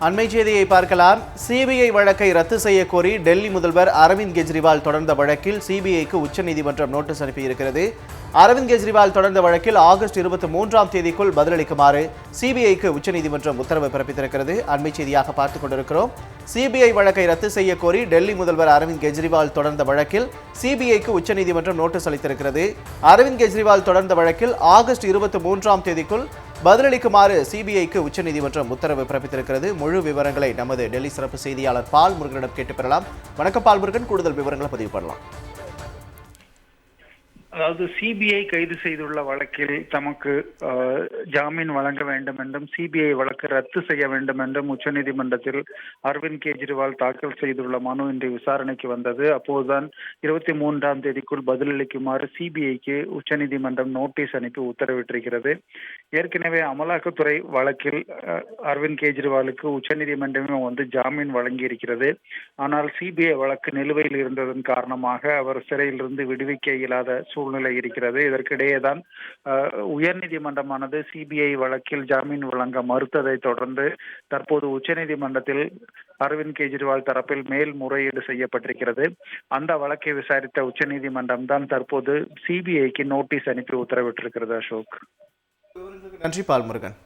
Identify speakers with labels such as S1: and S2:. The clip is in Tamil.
S1: அண்மை செய்தியை பார்க்கலாம். சிபிஐ வழக்கை ரத்து செய்ய கோரி டெல்லி முதல்வர் அரவிந்த் கெஜ்ரிவால் தொடர்ந்த வழக்கில் சிபிஐக்கு உச்சநீதிமன்றம் நோட்டீஸ் அனுப்பியிருக்கிறது. அரவிந்த் கெஜ்ரிவால் தொடர்ந்த வழக்கில் ஆகஸ்ட் இருபத்தி மூன்றாம் தேதிக்குள் பதிலளிக்குமாறு சிபிஐக்கு உச்சநீதிமன்றம் உத்தரவு பிறப்பித்திருக்கிறது. அண்மை செய்தியாக பார்த்துக் கொண்டிருக்கிறோம். சிபிஐ வழக்கை ரத்து செய்ய கோரி டெல்லி முதல்வர் அரவிந்த் கெஜ்ரிவால் தொடர்ந்த வழக்கில் சிபிஐக்கு உச்சநீதிமன்றம் நோட்டீஸ் அளித்திருக்கிறது. அரவிந்த் கெஜ்ரிவால் தொடர்ந்த வழக்கில் ஆகஸ்ட் இருபத்தி மூன்றாம் தேதிக்குள் பதிலளிக்குமாறு சிபிஐக்கு உச்சநீதிமன்றம் உத்தரவு பிறப்பித்திருக்கிறது. முழு விவரங்களை நமது டெல்லி சிறப்பு செய்தியாளர் பால் முருகனிடம் கேட்டு பெறலாம். வணக்கம் பால் முருகன். கூடுதல் விவரங்களை பதிவு பண்ணலாம்.
S2: அதாவது சிபிஐ கைது செய்துள்ள வழக்கில் தமக்கு ஜாமீன் வழங்க வேண்டும் என்றும் சிபிஐ வழக்கு ரத்து செய்ய வேண்டும் என்றும் உச்சநீதிமன்றத்தில் அரவிந்த் கெஜ்ரிவால் தாக்கல் செய்துள்ள மனு இன்று விசாரணைக்கு வந்தது. அப்போதுதான் இருபத்தி மூன்றாம் தேதிக்குள் பதிலளிக்குமாறு சிபிஐக்கு உச்சநீதிமன்றம் நோட்டீஸ் அனுப்பி உத்தரவிட்டிருக்கிறது. ஏற்கனவே அமலாக்கத்துறை வழக்கில் அஹ், அரவிந்த் கெஜ்ரிவாலுக்கு உச்சநீதிமன்றமே வந்து ஜாமீன் வழங்கி இருக்கிறது ஆனால் சிபிஐ வழக்கு நிலுவையில் இருந்ததன் காரணமாக அவர் சிறையிலிருந்து விடுவிக்க இயலாத சூழ்நிலை இருக்கிறது. இதற்கிடையே தான் உயர்நீதிமன்றமானது சிபிஐ வழக்கில் ஜாமீன் வழங்க மறுத்ததை தொடர்ந்து தற்போது உச்சநீதிமன்றத்தில் அரவிந்த் கெஜ்ரிவால் தரப்பில் மேல்முறையீடு செய்யப்பட்டிருக்கிறது. அந்த வழக்கை விசாரித்த உச்சநீதிமன்றம் தான் தற்போது சிபிஐக்கு நோட்டீஸ் அனுப்பி உத்தரவிட்டிருக்கிறது அசோக்.
S1: நன்றி பால் முருகன்